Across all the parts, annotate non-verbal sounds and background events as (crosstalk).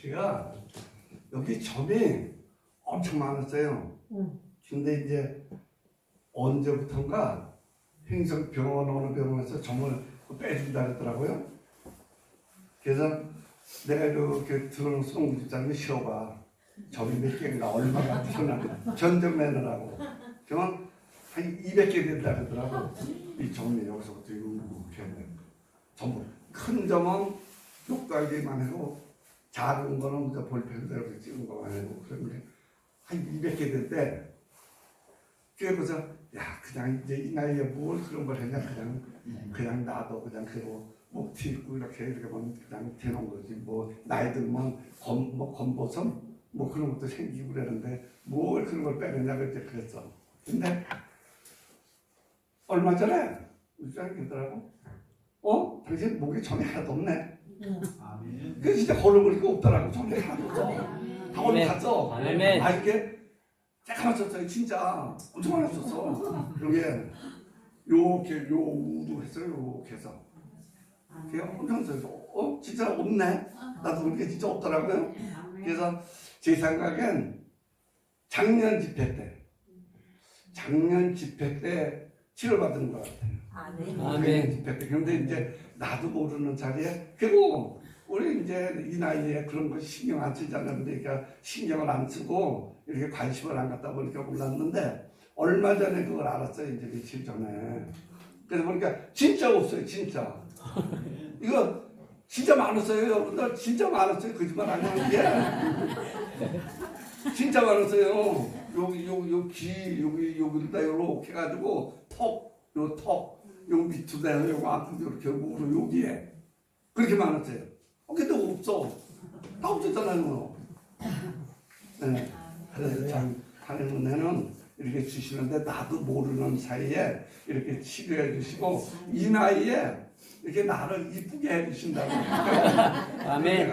제가 여기 점이 엄청 많았어요. 응. 근데 이제 언제부턴가 행성병원 어느 병원에서 점을 빼준다 그랬더라고요. 그래서 내가 이렇게 들어온 송집장님 쉬어봐. 점이 몇 개인가 얼마가 붙어나 견적 내느라고. 그러면 한 200개 된다 그러더라고. 이 점이 여기서부터 이렇게 전부 큰 점은 똑딱이만 하고 작은 거는 이제 볼펜으로 찍은 거만 하고 그런 게한 200개 될때 그래서 야 그냥 이제 이 나이에 뭘 그런 걸 했냐? 그냥 그냥 나도 그냥 그거 목티 입고 이렇게 이렇게 보면 그냥 되는 거지. 뭐 나이 들면 검 뭐 검보선 뭐 그런 것도 생기고 그러는데 뭘 그런 걸 빼느냐? 그때 그랬어. 근데 얼마 전에 우리랑 그러더라고 어? 당신 목에 점이 하나도 없네. 그 진짜 게 없더라고 없어 다 아멘. 아 이게 잠깐만 썼어요 진짜 엄청 많이 썼어. 여기에 요렇게 요 우도 했어요 요렇게 해서. 그게 엄청 써요 어. 진짜 없네? 나도 그렇게 진짜 없더라고요. 그래서 제 생각엔 작년 집회 때 작년 집회 때 치료받은 것 같아요. 아멘. 작년 집회 때. 그런데 이제 나도 모르는 자리에 그리고 우리 이제 이 나이에 그런 거 신경 안 쓰잖아요. 그러니까 신경을 안 쓰고 이렇게 관심을 안 갖다 보니까 몰랐는데 얼마 전에 그걸 알았어요. 이제 며칠 전에. 그래서 보니까 진짜 없어요. 진짜. (laughs) 이거 진짜 많았어요. 여러분들 진짜 많았어요. 거짓말 안 하는 게. (laughs) 진짜 많았어요. 여기 여기 여기 여기 여기다 요렇게 해가지고 턱, 요 턱, 요 밑으로 요 앞으로 이렇게 무릎 여기에 그렇게 많았어요. 어, 근데 없어. 다 없었잖아요. 네. 그래서 참 하나님 은혜는 이렇게 주시는데 나도 모르는 사이에 이렇게 치료해 주시고 이 나이에 이렇게 나를 이쁘게 해 주신다고. (laughs) 아멘.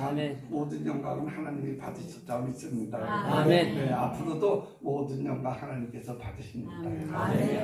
아멘. 모든 영광은 하나님이 받으셨다고 믿습니다. 아멘. 네, 앞으로도 모든 영광 하나님께서 받으십니다. 아멘.